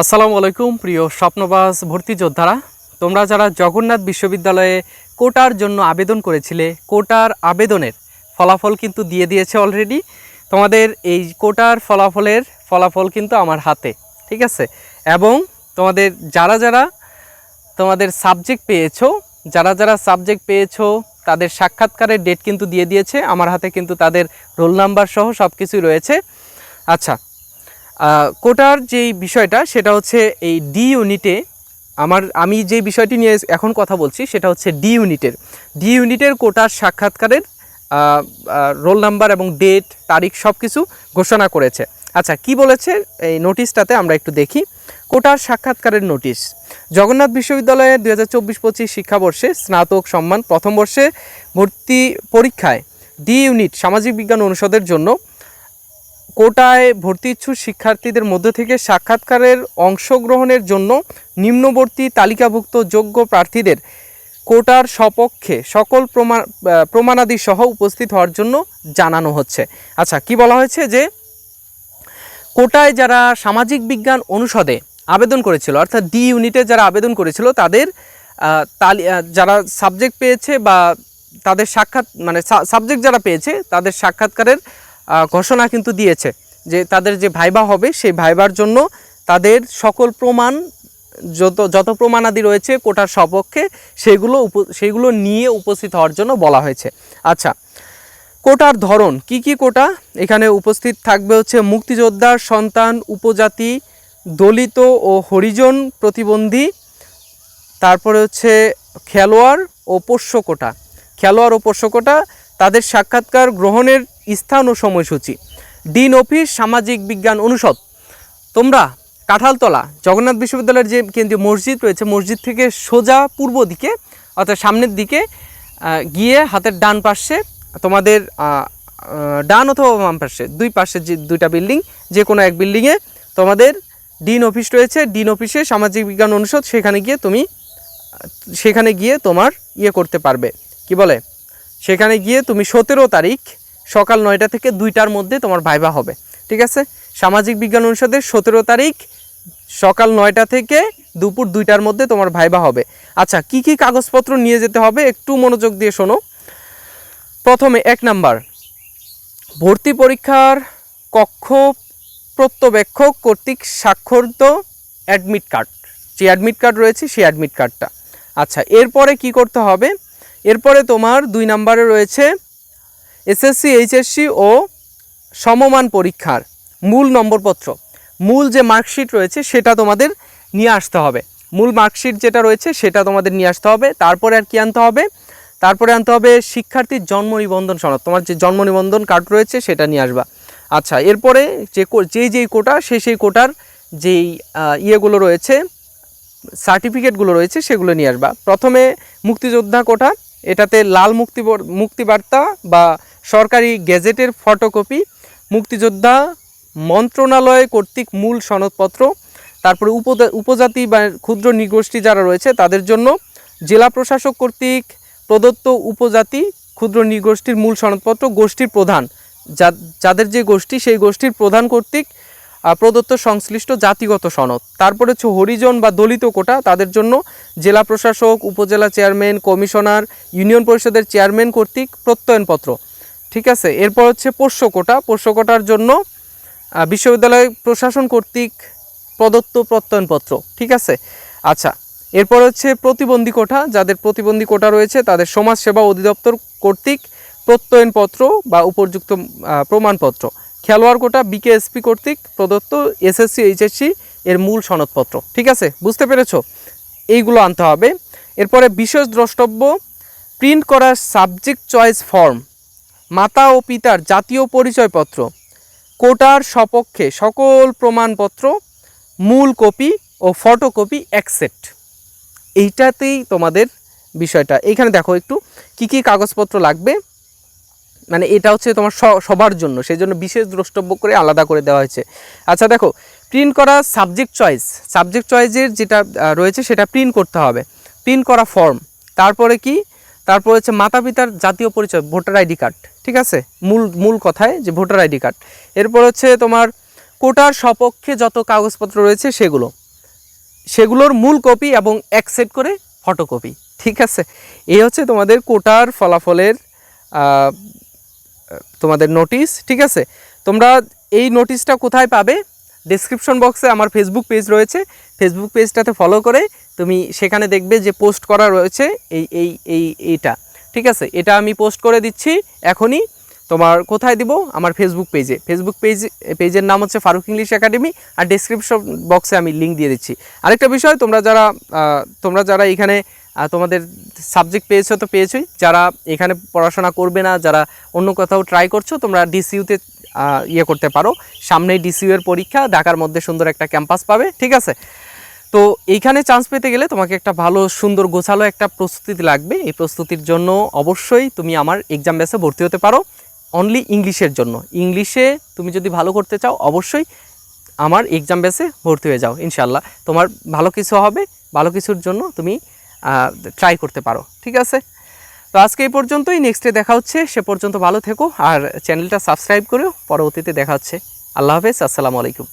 আসসালামু আলাইকুম, প্রিয় স্বপ্নবাস ভর্তি যোদ্ধারা। তোমরা যারা জগন্নাথ বিশ্ববিদ্যালয়ে কোটার জন্য আবেদন করেছিলে, কোটার আবেদনের ফলাফল কিন্তু দিয়ে দিয়েছে অলরেডি তোমাদের এই কোটার ফলাফলের ফলাফল কিন্তু আমার হাতে, ঠিক আছে? এবং তোমাদের যারা যারা তোমাদের সাবজেক্ট পেয়েছ, যারা যারা সাবজেক্ট পেয়েছ, তাদের সাক্ষাৎকারের ডেট কিন্তু দিয়ে দিয়েছে। আমার হাতে কিন্তু তাদের রোল নাম্বার সহ সব কিছুই রয়েছে। আচ্ছা কোটার যেই বিষয়টা, সেটা হচ্ছে এই ডি ইউনিটে আমার, আমি যে বিষয়টি নিয়ে এখন কথা বলছি, সেটা হচ্ছে ডি ইউনিটের। ডি ইউনিটের কোটার সাক্ষাৎকারের রোল নাম্বার এবং ডেট, তারিখ সব কিছু ঘোষণা করেছে। আচ্ছা কি বলেছে? এই নোটিশটাতে আমরা একটু দেখি। কোটার সাক্ষাৎকারের নোটিশ। জগন্নাথ বিশ্ববিদ্যালয়ে দু হাজার চব্বিশ পঁচিশ শিক্ষাবর্ষে স্নাতক সম্মান প্রথম বর্ষে ভর্তি পরীক্ষায় ডি ইউনিট সামাজিক বিজ্ঞান অনুষদের জন্য কোটায় ভর্তি ইচ্ছুক শিক্ষার্থীদের মধ্য থেকে সাক্ষাৎকারের অংশগ্রহণের জন্য নিম্নবর্তী তালিকাভুক্ত যোগ্য প্রার্থীদের কোটার সপক্ষে সকল প্রমাণ প্রমাণাদি সহ উপস্থিত হওয়ার জন্য জানানো হচ্ছে। আচ্ছা কি বলা হয়েছে যে কোটায় যারা সামাজিক বিজ্ঞান অনুষদে আবেদন করেছিল, অর্থাৎ ডি ইউনিটে যারা আবেদন করেছিল, তাদের তালি যারা সাবজেক্ট পেয়েছে বা তাদের সাক্ষাৎ মানে সাবজেক্ট যারা পেয়েছে, তাদের সাক্ষাৎকারের ঘোষণা কিন্তু দিয়েছে যে তাদের যে ভাইবা হবে, সেই ভাইবার জন্য তাদের সকল প্রমাণ, যত যত প্রমাণাদি রয়েছে কোটার সপক্ষে, সেগুলো সেগুলো নিয়ে উপস্থিত হওয়ার জন্য বলা হয়েছে। আচ্ছা কোটার ধরন, কি কি কোটা? এখানে উপস্থিত থাকবে হচ্ছে মুক্তিযোদ্ধার সন্তান, উপজাতি, দলিত ও হরিজন প্রতিবন্ধী, তারপরে হচ্ছে খেলোয়াড় ও পোষ্য কোটা। খেলোয়াড় ও পোষ্য কোটা, তাদের সাক্ষাৎকার গ্রহণের স্থান ও সময়সূচি। ডিন, অফিস, সামাজিক বিজ্ঞান অনুষদ। তোমরা কাঁঠালতলা, জগন্নাথ বিশ্ববিদ্যালয়ের যে কেন্দ্রীয় মসজিদ রয়েছে, মসজিদ থেকে সোজা পূর্ব দিকে, অর্থাৎ সামনের দিকে গিয়ে হাতের ডান পাশে তোমাদের ডান অথবা বাম পাশে, দুই পাশে যে দুইটা বিল্ডিং, যে কোনো এক বিল্ডিংয়ে তোমাদের ডিন অফিস রয়েছে। ডিন অফিসে সামাজিক বিজ্ঞান অনুষদ, সেখানে গিয়ে তুমি, সেখানে গিয়ে তোমার ইয়ে করতে পারবে। কি বলে? সেখানে গিয়ে তুমি সতেরো তারিখ সকাল নয়টা থেকে দুইটার মধ্যে তোমার ভাইবা হবে, ঠিক আছে? সামাজিক বিজ্ঞান অনুষদের সতেরো তারিখ সকাল নয়টা থেকে দুপুর দুইটার মধ্যে তোমার ভাইবা হবে। আচ্ছা কি কি কাগজপত্র নিয়ে যেতে হবে একটু মনোযোগ দিয়ে শোনো। প্রথমে এক নাম্বার, ভর্তি পরীক্ষার কক্ষ প্রত্যবেক্ষক কর্তৃক স্বাক্ষরিত অ্যাডমিট কার্ড। যে অ্যাডমিট কার্ড রয়েছে, সেই অ্যাডমিট কার্ডটা। আচ্ছা এরপরে কি করতে হবে? এরপরে তোমার দুই নাম্বারে রয়েছে এসএসসি, এইচএসসি ও সমমান পরীক্ষার মূল নম্বরপত্র। মূল যে মার্কশিট রয়েছে সেটা তোমাদের নিয়ে আসতে হবে। মূল মার্কশিট যেটা রয়েছে সেটা তোমাদের নিয়ে আসতে হবে। তারপরে আর কি আনতে হবে? তারপরে আনতে হবে শিক্ষার্থীর জন্ম নিবন্ধন সনদ। তোমার যে জন্ম নিবন্ধন কার্ড রয়েছে সেটা নিয়ে আসবা। আচ্ছা এরপরে যে যেই যেই কোটা সেই সেই কোটার যেই ইয়েগুলো রয়েছে, সার্টিফিকেটগুলো রয়েছে সেগুলো নিয়ে আসবা। প্রথমে মুক্তিযোদ্ধা কোটা, এটাতে লাল মুক্তি বর- মুক্তিবার্তা বা সরকারি গেজেটের ফটোকপি, মুক্তিযোদ্ধা মন্ত্রণালয় কর্তৃক মূল সনদপত্র, তারপরে উপজাতি বা ক্ষুদ্র নৃগোষ্ঠী যারা রয়েছে তাদের জন্য জেলা প্রশাসক কর্তৃক প্রদত্ত উপজাতি ক্ষুদ্র নৃগোষ্ঠীর মূল সনদপত্র গোষ্ঠীর প্রধান। যাদের যে গোষ্ঠী সেই গোষ্ঠীর প্রধান কর্তৃক প্রদত্ত সংশ্লিষ্ট জাতিগত সনদ। তারপরে হচ্ছে হরিজন বা দলিত কোটা তাদের জন্য জেলা প্রশাসক, উপজেলা চেয়ারম্যান, কমিশনার, ইউনিয়ন পরিষদের চেয়ারম্যান কর্তৃক প্রত্যয়নপত্র। ঠিক আছে? এরপর হচ্ছে পোষ্য কোটা। পোষ্য কোটার জন্য বিশ্ববিদ্যালয় প্রশাসন কর্তৃক প্রদত্ত প্রত্যয়নপত্র। ঠিক আছে? আচ্ছা এরপর হচ্ছে প্রতিবন্ধী কোটা। যাদের প্রতিবন্ধী কোটা রয়েছে, তাদের সমাজসেবা অধিদপ্তর কর্তৃক প্রত্যয়নপত্র বা উপযুক্ত প্রমাণপত্র। খেলোয়াড় কোটা বিকেএসপি কর্তৃক প্রদত্ত এসএসসি, এইচএসসি এর মূল সনদপত্র। ঠিক আছে? বুঝতে পেরেছ? এইগুলো আনতে হবে। এরপরে বিশেষ দ্রষ্টব্য, প্রিন্ট করার সাবজেক্ট চয়েস ফর্ম। মাতা ও পিতার জাতীয় পরিচয়পত্র, কোটার সপক্ষে সকল প্রমাণপত্র, মূল কপি ও ফটোকপি অ্যাকসেপ্ট এইটাতেই তোমাদের বিষয়টা। এইখানে দেখো একটু, কি কি কাগজপত্র লাগবে? মানে এটা হচ্ছে তোমার সবার জন্য সেই জন্য বিশেষ দ্রষ্টব্য করে আলাদা করে দেওয়া হয়েছে। আচ্ছা দেখো প্রিন্ট করা সাবজেক্ট চয়েস সাবজেক্ট চয়েসের যেটা রয়েছে সেটা প্রিন্ট করতে হবে। প্রিন্ট করা ফর্ম তারপরে কি? তারপর হচ্ছে মাতা পিতার জাতীয় পরিচয়, ভোটার আইডি কার্ড, ঠিক আছে? মূল মূল কথায় যে ভোটার আইডি কার্ড। এরপর হচ্ছে তোমার কোটার সপক্ষে যত কাগজপত্র রয়েছে সেগুলো। সেগুলোর মূল কপি এবং এক সেট করে ফটোকপি, ঠিক আছে? এই হচ্ছে তোমাদের কোটার ফলাফলের তোমাদের নোটিশ, ঠিক আছে? তোমরা এই নোটিশটা কোথায় পাবে? ডেসক্রিপশন বক্সে আমার ফেসবুক পেজ রয়েছে। ফেসবুক পেজটাতে ফলো করে তুমি সেখানে দেখবে যে পোস্ট করা রয়েছে এই এই এই, এইটা। ঠিক আছে? এটা আমি পোস্ট করে দিচ্ছি এখনই। তোমার কোথায় দিব? আমার ফেসবুক পেজে ফেসবুক পেজ পেজের নাম হচ্ছে ফারুক ইংলিশ একাডেমি আর ডেসক্রিপশন বক্সে আমি লিঙ্ক দিয়ে দিচ্ছি। আরেকটা বিষয়, তোমরা যারা তোমরা যারা এখানে তোমাদের সাবজেক্ট পেয়েছ তো পেয়েছোই। যারা এখানে পড়াশোনা করবে না, যারা অন্য কোথাও ট্রাই করছ, তোমরা ডিসিউতে ইয়ে করতে পারো। সামনেই ডিসিউ এর পরীক্ষা, ঢাকার মধ্যে সুন্দর একটা ক্যাম্পাস পাবে, ঠিক আছে? তো এইখানে চান্স পেতে গেলে তোমাকে একটা ভালো, সুন্দর, গোছালো একটা প্রস্তুতি লাগবে। এই প্রস্তুতির জন্য অবশ্যই তুমি আমার এক্সাম বেসে ভর্তি হতে পারো। অনলি ইংলিশের জন্য। ইংলিশে তুমি যদি ভালো করতে চাও, অবশ্যই আমার এক্সাম বেসে ভর্তি হয়ে যাও ইনশাল্লাহ তোমার ভালো কিছু হবে, ভালো কিছুর জন্য তুমি ট্রাই করতে পারো, ঠিক আছে? আজকে এই পর্যন্তই। নেক্সটে দেখা হচ্ছে। সে পর্যন্ত ভালো থেকো আর চ্যানেলটা সাবস্ক্রাইব করেও পরবর্তীতে দেখা হচ্ছে। আল্লাহ হাফেজ। আসসালামু আলাইকুম।